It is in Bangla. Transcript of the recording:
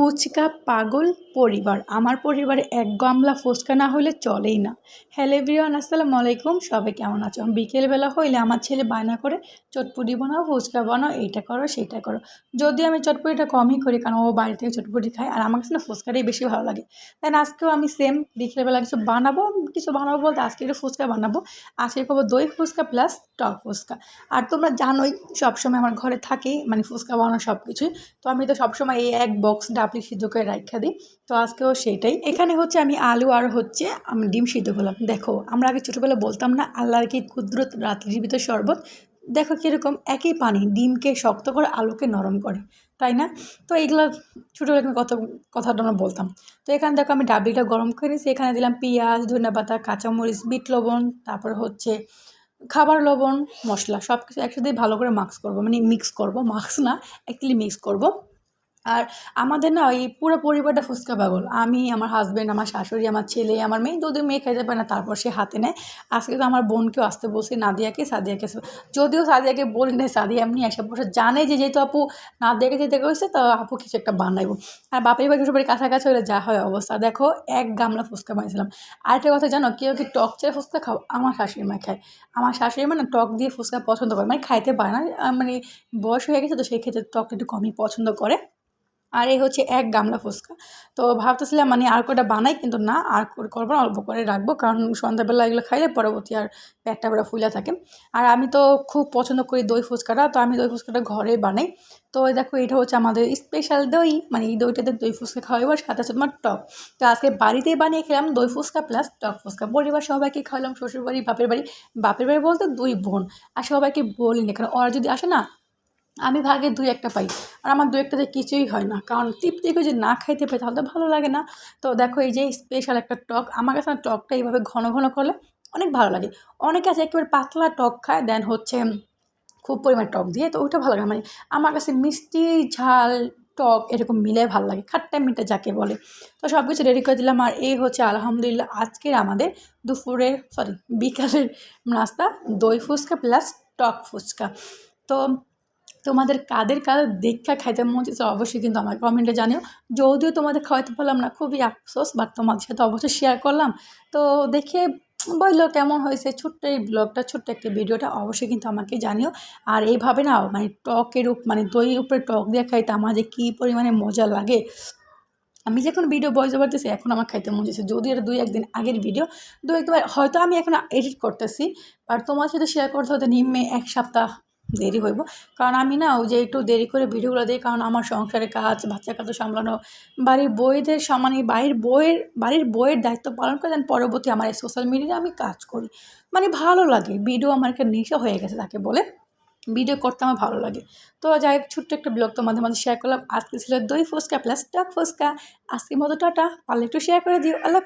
ফুচকা, পাগল পরিবার। আমার পরিবারে এক গামলা ফুচকা না হলে চলেই না। হ্যালো এভরিওয়ান, আসসালামু আলাইকুম। সবাই কেমন আছো? বিকেলবেলা হইলে আমার ছেলে বায়না করে, চটপুটি বানাও, ফুচকা বানাও, এইটা করো, সেইটা করো। যদি আমি চটপুটিটা কমই করি, কারণ ও বাড়ি থেকে চটপুটি খায়, আর আমার কাছে না ফুচকাটাই বেশি ভালো লাগে। তাই আজকেও আমি সেম বিকেলবেলা কিছু বানাবো কিছু বানাবো বলতে আজকে একটু ফুচকা বানাবো। আজকে করব দই ফুচকা প্লাস টক ফুচকা। আর তোমরা জানোই, সবসময় আমার ঘরে থাকেই মানে ফুচকা বানানো সব কিছুই তো আমি তো সবসময় এই এক বক্স ডাবলি সিদ্ধ করে রাখা দিই তো আজকেও সেইটাই। এখানে হচ্ছে আমি আলু আর হচ্ছে আমি ডিম সিদ্ধ করলাম। দেখো, আমরা আগে ছোটোবেলা বলতাম না, আল্লাহর কি কুদরত রাত্রির ভিতর শরবত? দেখো কীরকম একই পানি ডিমকে শক্ত করে আলুকে নরম করে, তাই না? তো এইগুলো ছোটোবেলা কত কথাটা আমরা বলতাম। তো এখানে দেখো আমি ডাবলিটা গরম করে নিয়েছি। এখানে দিলাম পেঁয়াজ, ধনিয়া পাতা, কাঁচামরিচ, বিট লবণ, তারপর হচ্ছে খাবার লবণ, মশলা সব কিছু একসাথে ভালো করে মাক্স করব। মানে মিক্স করব মাক্স না অ্যাকচুয়ালি মিক্স করব। আর আমাদের না এই পুরো পরিবারটা ফুচকা পাগল। আমি, আমার হাজব্যান্ড আমার শাশুড়ি, আমার ছেলে, আমার মেয়ে যদিও মেয়ে খাইতে পারে না, তারপর সে হাতে নেয়। আজকে তো আমার বোনকেও আসতে বলছি, নাদিয়াকে, সাদিয়াকে যদিও সাদিয়াকে বলি না সাদিয়া এমনি এসে বসে জানে যে যেহেতু আপু নাদিয়াকে যেতে গেছে তো আপু কিছু একটা বানাইবো। আর বাপের বাড়ি বাড়ি কাছাকাছি হলে যা হয় অবস্থা। দেখো, এক গামলা ফুচকা বানিয়েছিলাম। আরেকটা কথা জানো, কেউ কি টক চেয়ে ফুচকা খাও? আমার শাশুড়ি মা খায়। আমার শাশুড়ি মা না টক দিয়ে ফুচকা পছন্দ করে মানে খাইতে পারে না। মানে বয়স হয়ে গেছে তো সেই ক্ষেত্রে টকটা একটু কমই পছন্দ করে। আর এই হচ্ছে এক গামলা ফুচকা। তো ভাবতেছিলাম মানে আর কটা বানাই, কিন্তু না, আর করব না, অল্প করে রাখব, কারণ সন্ধ্যাবেলা এগুলো খাইলে পরবর্তী আর পেটটা পুরো ফুলে থাকে। আর আমি তো খুব পছন্দ করি দই ফুচকাটা, তো আমি দই ফুচকাটা ঘরে বানাই। তো দেখো, এটা হচ্ছে আমাদের স্পেশাল দই মানে এই দইটাতে দই ফুচকা খাওয়াবো আর সাথে আছে তোমার টক। তো আজকে বাড়িতেই বানিয়ে খেলাম দই ফুচকা প্লাস টক ফুচকা। পরিবার সবাইকে খাওয়ালাম, শ্বশুরবাড়ি, বাপের বাড়ি বাপের বাড়ি বলতে দুই বোন, আর সবাইকে বলিনি, কারণ ওরা যদি আসে না আমি ভাগে দুই একটা পাই। আর আমার দু একটাতে কিছুই হয় না। কারণ তৃপ্তি যে না খাইতে পাই তাহলে তো ভালো লাগে না। তো দেখো এই যে স্পেশাল একটা টক, আমার কাছে টকটা এইভাবে ঘন ঘন করলে অনেক ভালো লাগে। অনেকে আছে একেবারে পাতলা টক খায় দেন হচ্ছে খুব পরিমাণ টক দিয়ে, তো ওইটা ভালো লাগে মানে আমার কাছে মিষ্টি ঝাল টক এরকম মিলে ভালো লাগে, খাট্টা মিঠা যাকে বলে। তো সব কিছু রেডি করে দিলাম। আর এই হচ্ছে আলহামদুলিল্লাহ আজকের আমাদের দুপুরের সরি বিকালের নাস্তা দই ফুচকা প্লাস টক ফুচকা। তো তোমাদের কাদের কাদের দেখা খাইতে মন চাইছে অবশ্যই কিন্তু আমার কমেন্টে জানিও। যদিও তোমাদের খাওয়াইতে পারলাম না, খুবই আফসোস বাট তোমাদের সাথে অবশ্যই শেয়ার করলাম। তো দেখে বলল কেমন হয়েছে ছোট্ট এই ব্লগটা ছোট্ট একটা ভিডিওটা, অবশ্যই কিন্তু আমাকে জানিও। আর এইভাবে না মানে টকের উপ মানে দইয়ের উপরে টক দিয়ে খাইতে আমার যে কী পরিমাণে মজা লাগে। আমি যখন ভিডিও বয়স করতেছি এখন আমার খাইতে মন যাচ্ছে যদি এটা দুই একদিন আগের ভিডিও দু একবার, হয়তো আমি এখন এডিট করতেছি আর তোমার সাথে শেয়ার করতে হতে নিম্নে এক সপ্তাহ দেরি হইব। কারণ আমি না ওই যে একটু দেরি করে ভিডিওগুলো দিই কারণ আমার সংসারে কাজ বাচ্চা কাজ সামলানো, বাড়ির বইদের সমানে, বাড়ির বইয়ের বাড়ির বইয়ের দায়িত্ব পালন করে দেন, পরবর্তী আমার এই সোশ্যাল মিডিয়ায় আমি কাজ করি। মানে ভালো লাগে। ভিডিও আমার একটা নেশা হয়ে গেছে তাকে বলে। ভিডিও করতে আমার ভালো লাগে। তো যাই হোক, ছোট্ট একটা ব্লগ তো মাঝে মাঝে শেয়ার করলাম। আজকে ছিল দই ফুচকা প্লাস টক ফুচকা। আজকের মতো টাটা। পারলে একটু শেয়ার করে দিও। আল্লাহ